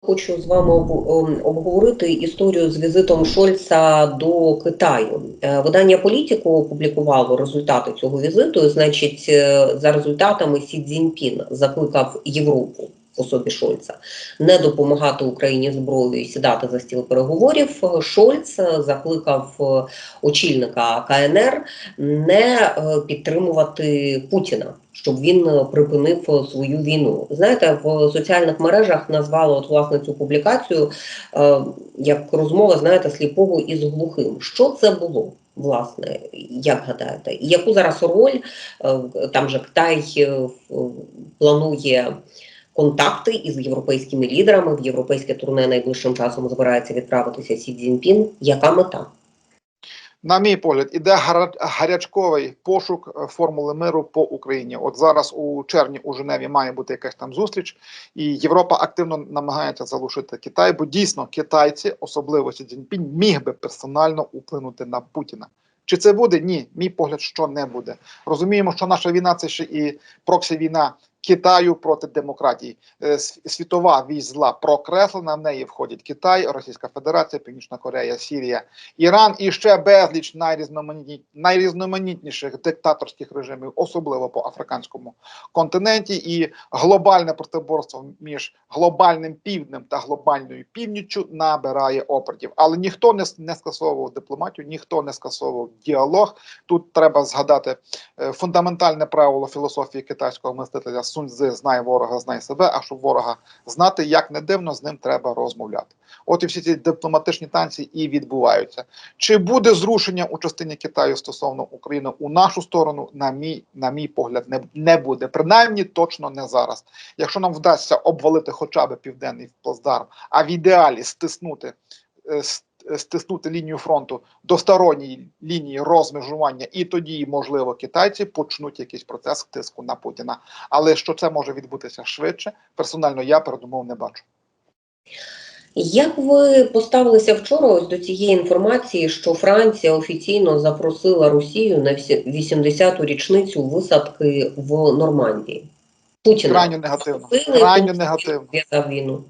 Хочу з вами об- обговорити історію з візитом Шольца до Китаю. Е, Видання політику опублікувало результати цього візиту. Значить, е, за результатами Сі Цзіньпін закликав Європу особі Шольца не допомагати Україні зброєю сідати за стіл переговорів. Е, Шольц е, закликав е, очільника КНР не підтримувати Путіна, щоб він припинив свою війну. Знаєте, в соціальних мережах назвали от власне цю публікацію е, як розмова, знаєте, сліпого із глухим. Що це було? Власне, як гадаєте, і яку зараз роль там же Китай планує контакти із європейськими лідерами в європейське турне найближчим часом збирається відправитися Сі Цзіньпін. Яка мета? На мій погляд, іде гарячковий пошук е, формули миру по Україні. От зараз у червні у Женеві має бути якась там зустріч, і Європа активно намагається залишити Китай, бо дійсно китайці, особливо Сі Цзіньпінь, міг би персонально вплинути на Путіна. Чи це буде? Ні, мій погляд, що не буде. Розуміємо, що наша війна це ще і проксі війна Китаю проти демократії. Е, Світова вісь зла прокреслена. В неї входять Китай, Російська Федерація, Північна Корея, Сірія, Іран і ще безліч найрізноманітні, найрізноманітніших диктаторських режимів, особливо по африканському континенті, і глобальне протиборство між глобальним півднем та глобальною північчю набирає опертів. Але ніхто не, не скасовував дипломатію, ніхто не скасовував діалог. Тут треба згадати е, фундаментальне правило філософії китайського мислителя Сунь Цзи «Знай ворога, знай себе. А щоб ворога знати, як не дивно, з ним треба розмовляти. От і всі ці дипломатичні танці і відбуваються. Чи буде зрушення у частині Китаю стосовно України у нашу сторону? На мій на мій погляд, не, не буде. Принаймні, точно не зараз. Якщо нам вдасться обвалити хоча б південний плацдарм, а в ідеалі стиснути. Е, Стиснути лінію фронту до сторонньої лінії розмежування, і тоді, можливо, китайці почнуть якийсь процес тиску на Путіна. Але що це може відбутися швидше, персонально я передумов не бачу. Як ви поставилися вчора ось до цієї інформації, що Франція офіційно запросила Росію на всі- 80-ту річницю висадки в Нормандії? Путіна Крайньо негативно. Крайньо негативно. війну.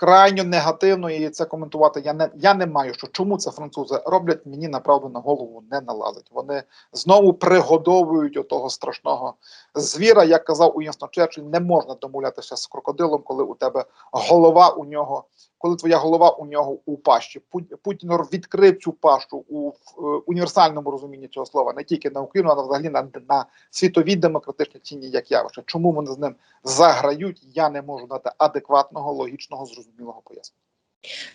Крайньо негативно, і це коментувати я не я не маю. Що чому це французи роблять, мені направду на голову не налазить. Вони знову пригодовують отого страшного звіра. Як казав Уінстон Черчилль, не можна домовлятися з крокодилом, коли у тебе голова у нього, коли твоя голова у нього у пащі. Пу- Путін відкрив цю пащу у е, універсальному розумінні цього слова, не тільки на Україну, а взагалі на, на світові демократичні ціні, як явище. Чому вони з ним заграють? Я не можу дати адекватного, логічного, зрозумілого пояснення.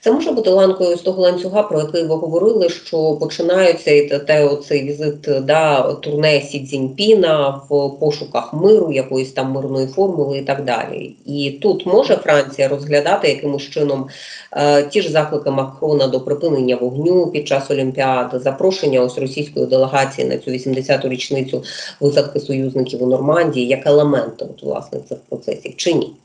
Це може бути ланкою з того ланцюга, про який ви говорили, що починаються і те, те оцей візит да, турне Сі Цзіньпіна в пошуках миру, якоїсь там мирної формули і так далі. І тут може Франція розглядати якимось чином е, ті ж заклики Макрона до припинення вогню під час Олімпіади, запрошення ось російської делегації на цю 80-ту річницю висадки союзників у Нормандії як елементи от, власне цих процесів чи ні?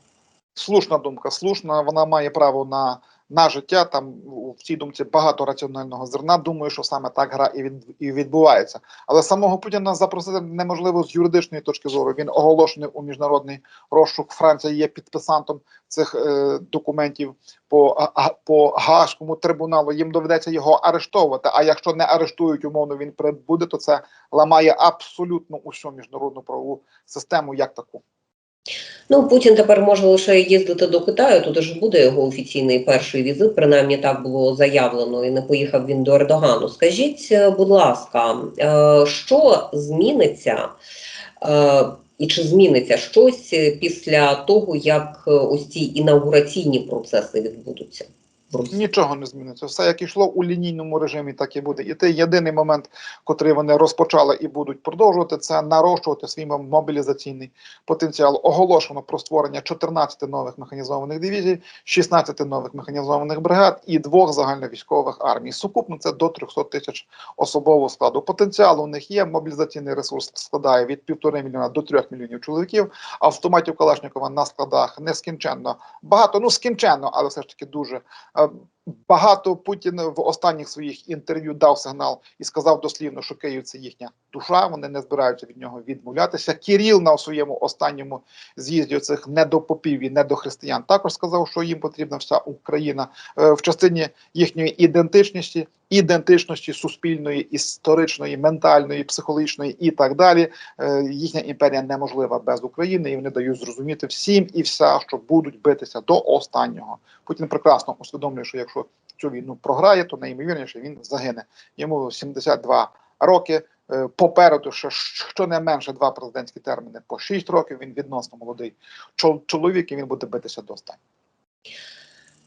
Слушна думка, слушна. Вона має право на, на життя. Там в цій думці багато раціонального зерна. Думаю, що саме так гра і, відбувається. Але самого Путіна запросити неможливо з юридичної точки зору. Він оголошений у міжнародний розшук. Франція є підписантом цих е, документів по, а, по Гаазькому трибуналу. Їм доведеться його арештовувати. А якщо не арештують, умовно він прибуде, то це ламає абсолютно усю міжнародну правову систему як таку. Ну, Путін тепер може лише їздити до Китаю. Тут ж буде його офіційний перший візит. Принаймні так було заявлено, і не поїхав він до Ердогану. Скажіть, е, будь ласка, е, що зміниться? е, І чи зміниться щось після того, як ось ці інаугураційні процеси відбудуться? Нічого не зміниться. Все як ішло у лінійному режимі, так і буде. І те єдиний момент, котрий вони розпочали і будуть продовжувати, це нарощувати свій мобілізаційний потенціал. Оголошено про створення 14 нових механізованих дивізій, 16 нових механізованих бригад і двох загальновійськових армій. Сукупно це до 300 тисяч особового складу. Потенціал у них є. Мобілізаційний ресурс складає від півтори мільйона до трьох мільйонів чоловіків. Автоматів Калашникова на складах нескінченно багато. Ну скінченно, але все ж таки дуже. Е, багато Путін в останніх своїх інтерв'ю дав сигнал і сказав дослівно, що Київ це їхня душа. Вони не збираються від нього відмовлятися. Кіріл на своєму останньому з'їзді цих недопопів і недохристиян також сказав, що їм потрібна вся Україна е, в частині їхньої ідентичності, ідентичності суспільної, історичної, ментальної, психологічної і так далі. Е, Їхня імперія неможлива без України, і вони дають зрозуміти всім і вся, що будуть битися до останнього. Путін прекрасно усвідомлює, що якщо цю війну програє, то найімовірніше він загине. Йому 72 роки. Е, Попереду ще щонайменше два президентські терміни по 6 років. Він відносно молодий чоловік, і він буде битися до останнього.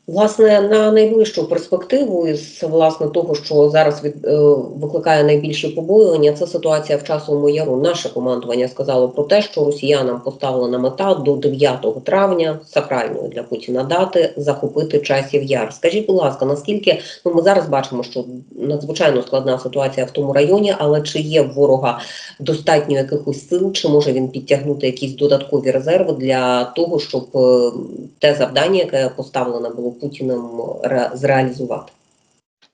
Власне, на найближчу перспективу із власне того, що зараз від е, викликає найбільші побоювання, це ситуація в часовому яру. Наше командування сказало про те, що росіянам поставлена мета до 9 травня сакральної для Путіна дати захопити часів яр. Скажіть, будь ласка, наскільки ну ми зараз бачимо, що надзвичайно складна ситуація в тому районі, але чи є в ворога достатньо якихось сил, чи може він підтягнути якісь додаткові резерви для того, щоб е, те завдання, яке поставлене було Путіним, ре- зреалізувати?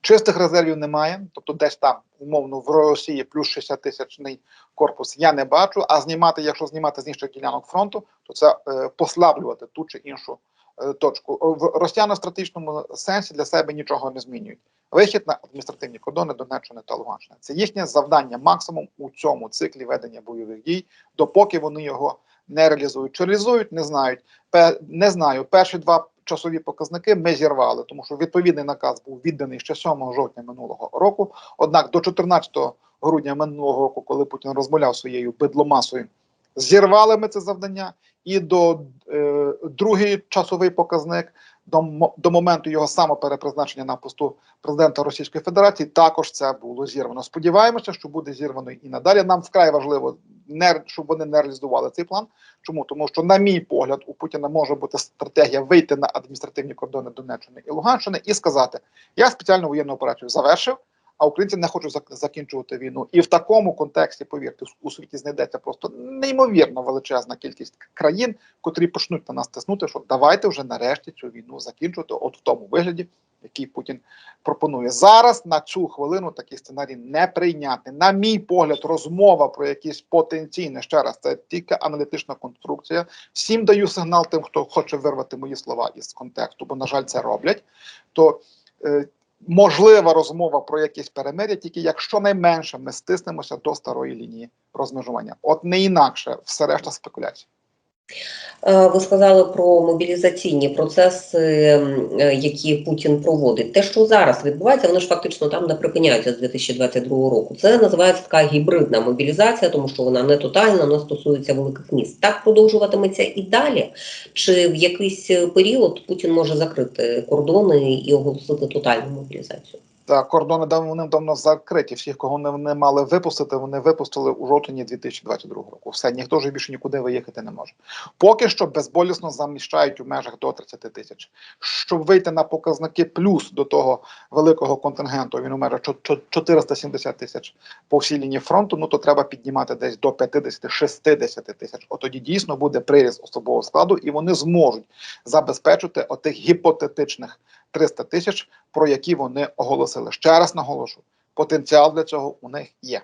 Чистих резервів немає, тобто десь там умовно в Росії плюс 60 тисячний корпус я не бачу. А знімати, якщо знімати з інших ділянок фронту, то це е, послаблювати ту чи іншу е, точку. В росіяно-стратегічному сенсі для себе нічого не змінюють. Вихід на адміністративні кордони Донеччини та Луганщини. Це їхнє завдання максимум у цьому циклі ведення бойових дій, допоки вони його не реалізують. Чи реалізують, не знають. Не знаю. Перші два часові показники ми зірвали, тому що відповідний наказ був відданий ще 7 жовтня минулого року. Однак до 14 грудня минулого року, коли Путін розмовляв своєю бидломасою, зірвали ми це завдання, і до е, другий часовий показник. До, до моменту його самоперепризначення на посту президента Російської Федерації також це було зірвано. Сподіваємося, що буде зірвано і надалі. Нам вкрай важливо, не щоб вони не реалізували цей план. Чому? Тому що, на мій погляд, у Путіна може бути стратегія вийти на адміністративні кордони Донеччини і Луганщини і сказати: я спеціальну воєнну операцію завершив, а українці не хочуть закінчувати війну. І в такому контексті, повірте, у світі знайдеться просто неймовірно величезна кількість країн, котрі почнуть на нас тиснути, що давайте вже нарешті цю війну закінчувати, от в тому вигляді, який Путін пропонує. Зараз на цю хвилину такий сценарій не прийнятний. На мій погляд, розмова про якісь потенційне ще раз, це тільки аналітична конструкція. Всім даю сигнал тим, хто хоче вирвати мої слова із контексту, бо на жаль, це роблять. То е, можлива розмова про якісь перемир'я, тільки якщо найменше ми стиснемося до старої лінії розмежування. От не інакше, все решта спекуляцій. Е, Ви сказали про мобілізаційні процеси, е, які Путін проводить. Те, що зараз відбувається, воно ж фактично там не припиняється з 2022 року. Це називається така гібридна мобілізація, тому що вона не тотальна, вона стосується великих міст. Так продовжуватиметься і далі. Чи в якийсь е, період Путін може закрити кордони і оголосити тотальну мобілізацію? Кордони давно давно закриті. Всіх, кого не, не мали випустити, вони випустили у жовтні 2022 року. Все, ніхто вже більше нікуди виїхати не може. Поки що безболісно заміщають у межах до 30 тисяч. Щоб вийти на показники плюс до того великого контингенту, він у межах чо- чо- 470 тисяч по всій лінії фронту. Ну то треба піднімати десь до 50-60 тисяч. От тоді дійсно буде приріст особового складу, і вони зможуть забезпечити отих гіпотетичних 300 тисяч, про які вони оголосили. Ще раз наголошу, потенціал для цього у них є.